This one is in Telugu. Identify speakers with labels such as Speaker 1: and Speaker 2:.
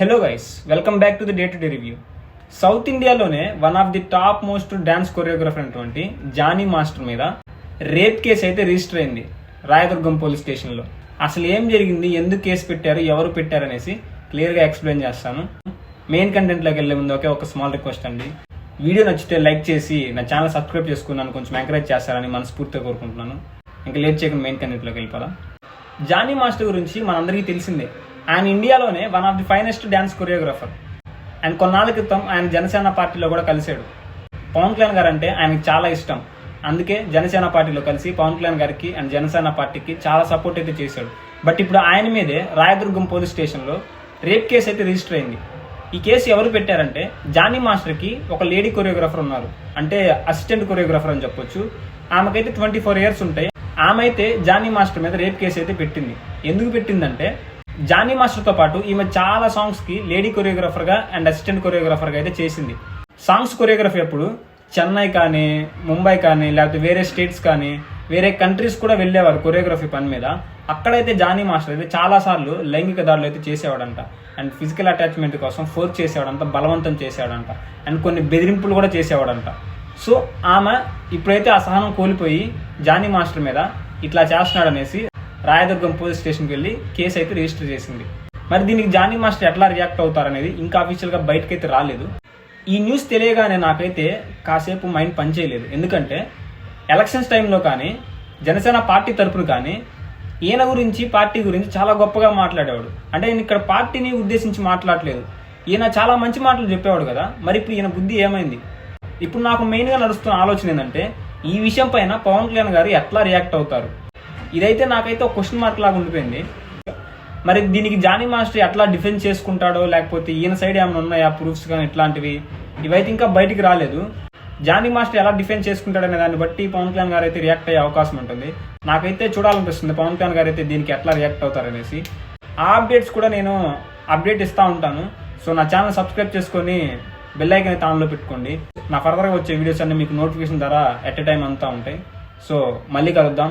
Speaker 1: Hello guys welcome back to the day to day review south ఇండియాలోనే one of the top most dance choreographer అయినటువంటి జానీ మాస్టర్ మీద రేప్ కేసు అయితే రిజిస్టర్ అయింది రాయదుర్గం పోలీస్ స్టేషన్లో అసలు ఏం జరిగింది ఎందుకు కేసు పెట్టారు ఎవరు పెట్టారు అనేసి క్లియర్గా ఎక్స్ప్లెయిన్ చేస్తాను. మెయిన్ కంటెంట్లోకి వెళ్ళే ముందు ఒకే ఒక స్మాల్ రిక్వెస్ట్ అండి. వీడియో నచ్చితే లైక్ చేసి నా ఛానల్ సబ్స్క్రైబ్ చేసుకున్నాను కొంచెం ఎంకరేజ్ చేస్తారని మనస్ఫూర్తిగా కోరుకుంటున్నాను. ఇంకా లేట్ చేయకుండా మెయిన్ కంటెంట్లోకి వెళ్ళిపోదాం. జానీ మాస్టర్ గురించి మనందరికీ తెలిసిందే ఆయన ఇండియాలోనే one of the finest dance choreographer and కొన్నాళ్ళ క్రితం ఆయన జనసేన పార్టీలో కూడా కలిశాడు. పవన్ కళ్యాణ్ గారు అంటే ఆయనకి చాలా ఇష్టం. అందుకే జనసేన పార్టీలో కలిసి పవన్ కళ్యాణ్ గారికి అండ్ జనసేన పార్టీకి చాలా సపోర్ట్ అయితే చేశాడు. బట్ ఇప్పుడు ఆయన మీదే రాయదుర్గం పోలీస్ స్టేషన్లో రేప్ కేసు అయితే రిజిస్టర్ అయింది. ఈ కేసు ఎవరు పెట్టారంటే జానీ మాస్టర్కి ఒక లేడీ కొరియోగ్రాఫర్ ఉన్నారు. అంటే అసిస్టెంట్ కొరియోగ్రాఫర్ అని చెప్పొచ్చు. ఆమెకైతే ట్వంటీ ఫోర్ ఇయర్స్ ఉంటాయి. ఆమె అయితే జానీ మాస్టర్ మీద రేప్ కేసు అయితే పెట్టింది. ఎందుకు పెట్టిందంటే జానీ మాస్టర్తో పాటు ఈమె చాలా సాంగ్స్కి లేడీ కొరియోగ్రాఫర్గా అండ్ అసిస్టెంట్ కొరియోగ్రాఫర్గా అయితే చేసింది. సాంగ్స్ కొరియోగ్రఫీ అప్పుడు చెన్నై కానీ ముంబై కానీ లేకపోతే వేరే స్టేట్స్ కానీ వేరే కంట్రీస్ కూడా వెళ్ళేవారు కొరియోగ్రఫీ పని మీద. అక్కడైతే జానీ మాస్టర్ అయితే చాలా సార్లు లైంగిక దాడులు అయితే చేసేవాడంట. అండ్ ఫిజికల్ అటాచ్మెంట్ కోసం ఫోర్స్ చేసేవాడంట బలవంతం చేసేవాడంట. అండ్ కొన్ని బెదిరింపులు కూడా చేసేవాడంట. సో ఆమె ఇప్పుడైతే అసహనం కోల్పోయి జానీ మాస్టర్ మీద ఇట్లా చేస్తున్నాడు అనేసి రాయదుర్గం పోలీస్ స్టేషన్కి వెళ్ళి కేసు అయితే రిజిస్టర్ చేసింది. మరి దీనికి జానీ మాస్టర్ ఎట్లా రియాక్ట్ అవుతారనేది ఇంకా అఫీషియల్గా బయటకైతే రాలేదు. ఈ న్యూస్ తెలియగానే నాకైతే కాసేపు మైండ్ పనిచేయలేదు. ఎందుకంటే ఎలక్షన్స్ టైంలో కానీ జనసేన పార్టీ తరపున కానీ ఈయన గురించి పార్టీ గురించి చాలా గొప్పగా మాట్లాడేవాడు. అంటే నేను ఇక్కడ పార్టీని ఉద్దేశించి మాట్లాడలేదు. ఈయన చాలా మంచి మాటలు చెప్పేవాడు కదా. మరి ఇప్పుడు ఈయన బుద్ధి ఏమైంది? ఇప్పుడు నాకు మెయిన్గా నడుస్తున్న ఆలోచన ఏంటంటే ఈ విషయం పైన పవన్ కళ్యాణ్ గారు ఎట్లా రియాక్ట్ అవుతారు? ఇదైతే నాకైతే ఒక క్వశ్చన్ మార్క్ లాగా ఉండిపోయింది. మరి దీనికి జానీ మాస్టర్ ఎట్లా డిఫెన్స్ చేసుకుంటాడో లేకపోతే ఈయన సైడ్ ఏమైనా ఉన్నాయా? ప్రూఫ్స్ కానీ ఇట్లాంటివి. ఇవైతే ఇంకా బయటికి రాలేదు. జానీ మాస్టర్ ఎలా డిఫెన్స్ చేసుకుంటాడనే దాన్ని బట్టి పవన్ కళ్యాణ్ గారు అయితే రియాక్ట్ అయ్యే అవకాశం ఉంటుంది. నాకైతే చూడాలనిపిస్తుంది పవన్ కళ్యాణ్ గారు అయితే దీనికి ఎట్లా రియాక్ట్ అవుతారనేసి. ఆ అప్డేట్స్ కూడా నేను అప్డేట్ ఇస్తూ ఉంటాను. సో నా ఛానల్ సబ్స్క్రైబ్ చేసుకొని బెల్ ఐకన్ అయితే ఆన్లో పెట్టుకోండి. నా ఫర్దర్గా వచ్చే వీడియోస్ అన్ని మీకు నోటిఫికేషన్ ద్వారా ఎట్ ఎ టైం అంతా ఉంటాయి. సో మళ్ళీ కలుద్దాం.